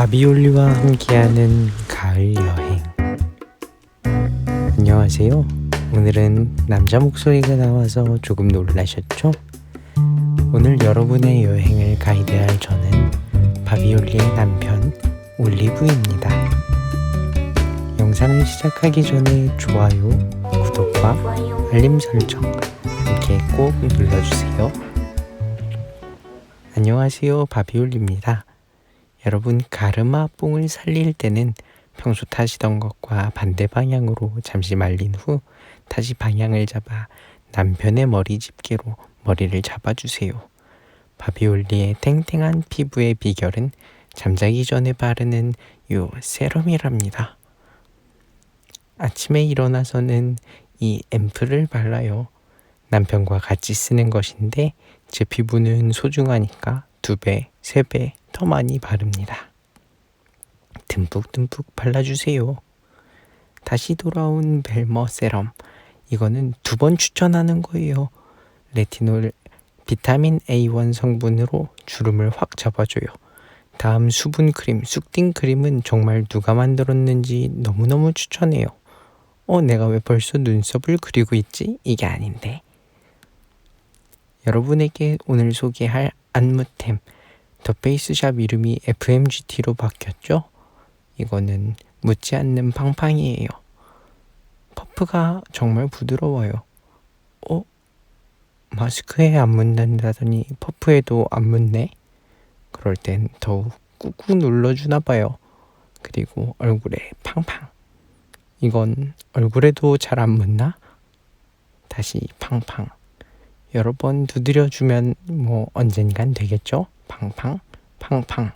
바비올리와 함께하는 가을 여행. 안녕하세요. 오늘은 남자 목소리가 나와서 조금 놀라셨죠? 오늘 여러분의 여행을 가이드할 저는 바비올리의 남편 올리브입니다. 영상을 시작하기 전에 좋아요, 구독과 알림 설정 함께 꼭 눌러주세요. 안녕하세요. 바비올리입니다. 여러분 가르마 뽕을 살릴 때는 평소 타시던 것과 반대 방향으로 잠시 말린 후 다시 방향을 잡아 남편의 머리 집게로 머리를 잡아주세요. 바비올리의 탱탱한 피부의 비결은 잠자기 전에 바르는 요 세럼이랍니다. 아침에 일어나서는 이 앰플을 발라요. 남편과 같이 쓰는 것인데 제 피부는 소중하니까 두 배, 세 배 더 많이 바릅니다. 듬뿍듬뿍 발라주세요. 다시 돌아온 벨머 세럼. 이거는 두 번 추천하는 거예요. 레티놀 비타민 A1 성분으로 주름을 확 잡아줘요. 다음 수분 크림, 쑥딩 크림은 정말 누가 만들었는지 너무너무 추천해요. 어, 내가 왜 벌써 눈썹을 그리고 있지? 이게 아닌데. 여러분에게 오늘 소개할 안무템 더 페이스샵 이름이 FMGT로 바뀌었죠? 이거는 묻지 않는 팡팡이에요. 퍼프가 정말 부드러워요. 어? 마스크에 안 묻는다더니 퍼프에도 안 묻네? 그럴 땐 더욱 꾹꾹 눌러주나 봐요. 그리고 얼굴에 팡팡. 이건 얼굴에도 잘 안 묻나? 다시 팡팡. 여러 번 두드려주면 뭐 언젠간 되겠죠? 팡팡, 팡팡.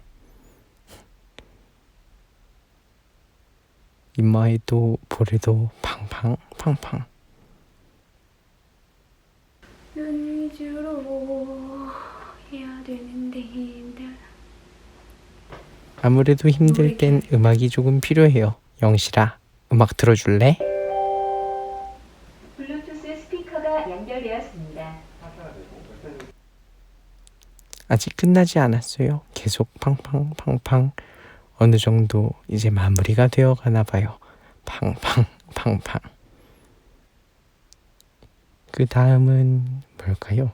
이마에도 볼에도 팡팡, 팡팡. 눈 위주로 해야 되는데 아무래도 힘들 땐 음악이 조금 필요해요. 영실아, 음악 들어줄래? 아직 끝나지 않았어요. 계속 팡팡, 팡팡. 어느 정도 이제 마무리가 되어 가나 봐요. 팡팡, 팡팡. 그 다음은 뭘까요?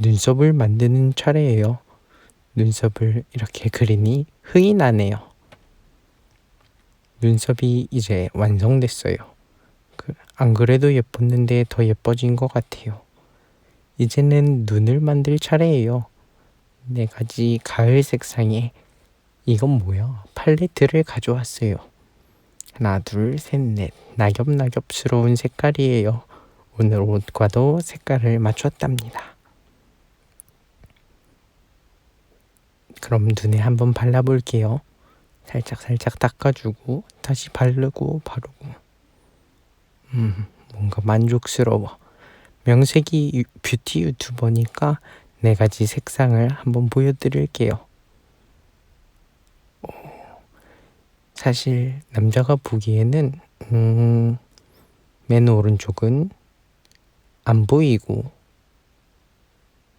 눈썹을 만드는 차례예요. 눈썹을 이렇게 그리니 흥이 나네요. 눈썹이 이제 완성됐어요. 그, 안 그래도 예뻤는데 더 예뻐진 것 같아요. 이제는 눈을 만들 차례예요. 네 가지 가을 색상의 이건 뭐야? 팔레트를 가져왔어요. 하나, 둘, 셋, 넷. 낙엽낙엽스러운 색깔이에요. 오늘 옷과도 색깔을 맞췄답니다. 그럼 눈에 한번 발라볼게요. 살짝 살짝 닦아주고 다시 바르고 바르고. 음, 뭔가 만족스러워. 명색이 뷰티 유튜버니까 네 가지 색상을 한번 보여드릴게요. 사실 남자가 보기에는 음, 맨 오른쪽은 안 보이고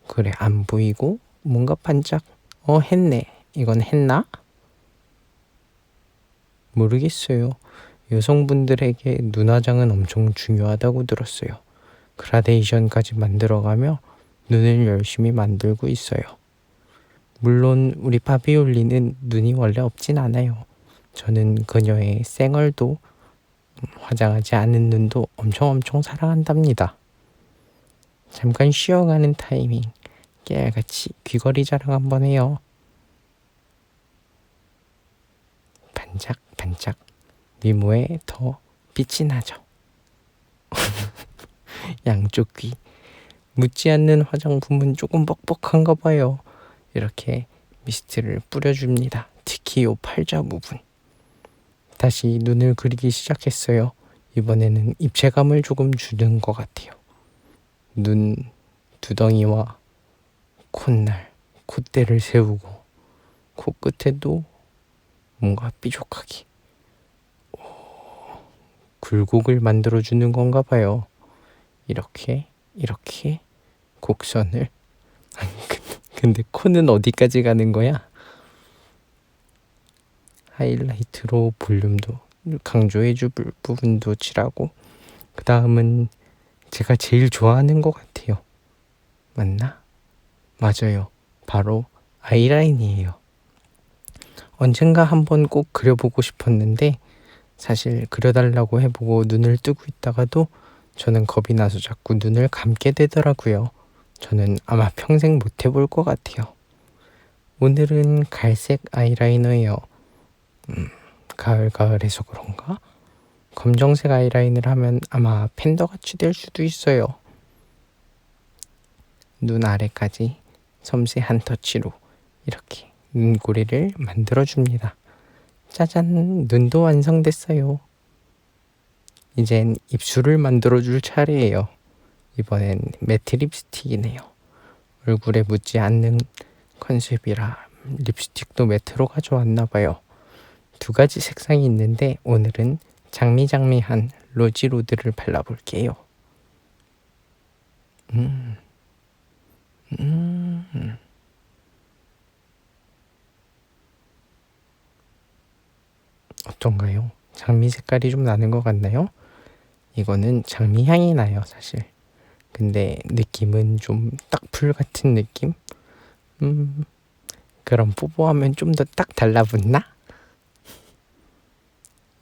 그래 안 보이고 뭔가 반짝 어 했네. 이건 했나? 모르겠어요. 여성분들에게 눈화장은 엄청 중요하다고 들었어요. 그라데이션까지 만들어가며 눈을 열심히 만들고 있어요 물론 우리 바비올리는 눈이 원래 없진 않아요 저는 그녀의 쌩얼도 화장하지 않은 눈도 엄청 엄청 사랑한답니다. 잠깐 쉬어가는 타이밍 깨알같이 귀걸이 자랑 한번 해요. 반짝 반짝 미모에 더 빛이 나죠. 양쪽 귀 묻지 않는 화장품은 조금 뻑뻑한가 봐요. 이렇게 미스트를 뿌려줍니다. 특히 요 팔자 부분. 다시 눈을 그리기 시작했어요. 이번에는 입체감을 조금 주는 것 같아요. 눈 두덩이와 콧날, 콧대를 세우고 코끝에도 뭔가 삐죽하게 오, 굴곡을 만들어주는 건가 봐요. 이렇게 이렇게 곡선을 아니 근데 코는 어디까지 가는 거야? 하이라이트로 볼륨도 강조해 줄 부분도 칠하고 그 다음은 제가 제일 좋아하는 것 같아요. 맞나? 맞아요. 바로 아이라인이에요. 언젠가 한번 꼭 그려보고 싶었는데 사실 그려달라고 해보고 눈을 뜨고 있다가도 저는 겁이 나서 자꾸 눈을 감게 되더라고요. 저는 아마 평생 못 해볼 것 같아요. 오늘은 갈색 아이라이너예요. 음, 가을 가을해서 그런가? 검정색 아이라인을 하면 아마 팬더같이 될 수도 있어요. 눈 아래까지 섬세 한 터치로 이렇게 눈꼬리를 만들어줍니다. 짜잔, 눈도 완성됐어요. 이젠 입술을 만들어줄 차례예요. 이번엔 매트 립스틱이네요. 얼굴에 묻지 않는 컨셉이라 립스틱도 매트로 가져왔나 봐요. 두 가지 색상이 있는데 오늘은 장미장미한 로지로드를 발라볼게요. 음, 음. 어떤가요? 장미 색깔이 좀 나는 것 같나요? 이거는 장미 향이 나요, 사실. 근데 느낌은 좀 딱 풀 같은 느낌? 음, 그럼 뽀뽀하면 좀 더 딱 달라붙나?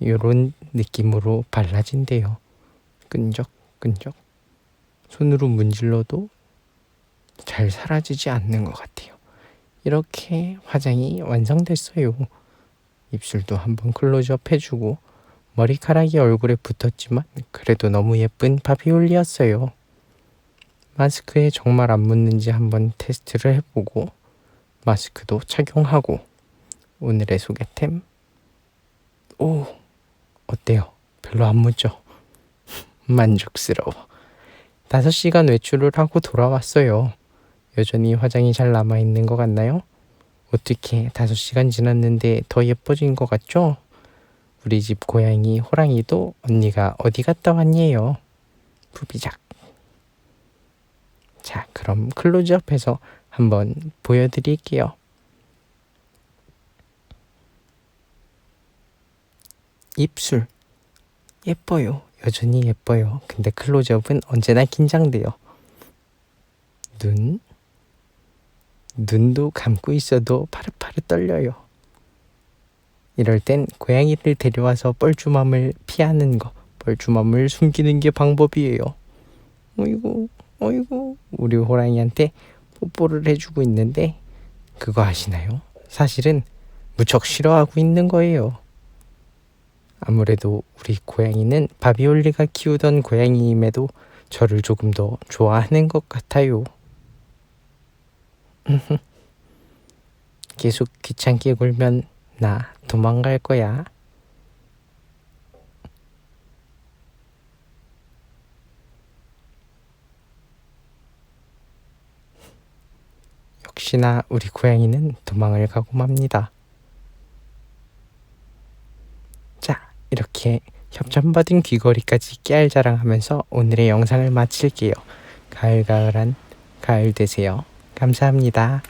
요런 느낌으로 발라진대요. 끈적끈적. 손으로 문질러도 잘 사라지지 않는 것 같아요. 이렇게 화장이 완성됐어요. 입술도 한번 클로즈업 해주고 머리카락이 얼굴에 붙었지만 그래도 너무 예쁜 바비올리였어요. 마스크에 정말 안 묻는지 한번 테스트를 해보고 마스크도 착용하고 오늘의 소개템 오 어때요? 별로 안 묻죠? 만족스러워 5시간 외출을 하고 돌아왔어요 여전히 화장이 잘 남아있는 것 같나요? 어떻게 5시간 지났는데 더 예뻐진 것 같죠? 우리 집 고양이 호랑이도 언니가 어디 갔다 왔니에요? 부비작 자, 그럼 클로즈업해서 한번 보여드릴게요. 입술 예뻐요. 여전히 예뻐요. 근데 클로즈업은 언제나 긴장돼요. 눈 눈도 감고 있어도 파릇파릇 떨려요. 이럴 땐 고양이를 데려와서 뻘쭘함을 피하는 거, 뻘쭘함을 숨기는 게 방법이에요. 어이구, 어이구, 우리 호랑이한테 뽀뽀를 해주고 있는데 그거 아시나요? 사실은 무척 싫어하고 있는 거예요. 아무래도 우리 고양이는 바비올리가 키우던 고양이임에도 저를 조금 더 좋아하는 것 같아요. 계속 귀찮게 굴면 나 도망갈 거야. 역시나 우리 고양이는 도망을 가고 맙니다. 자, 이렇게 협찬받은 귀걸이까지 깨알 자랑하면서 오늘의 영상을 마칠게요. 가을가을한 가을 되세요. 감사합니다.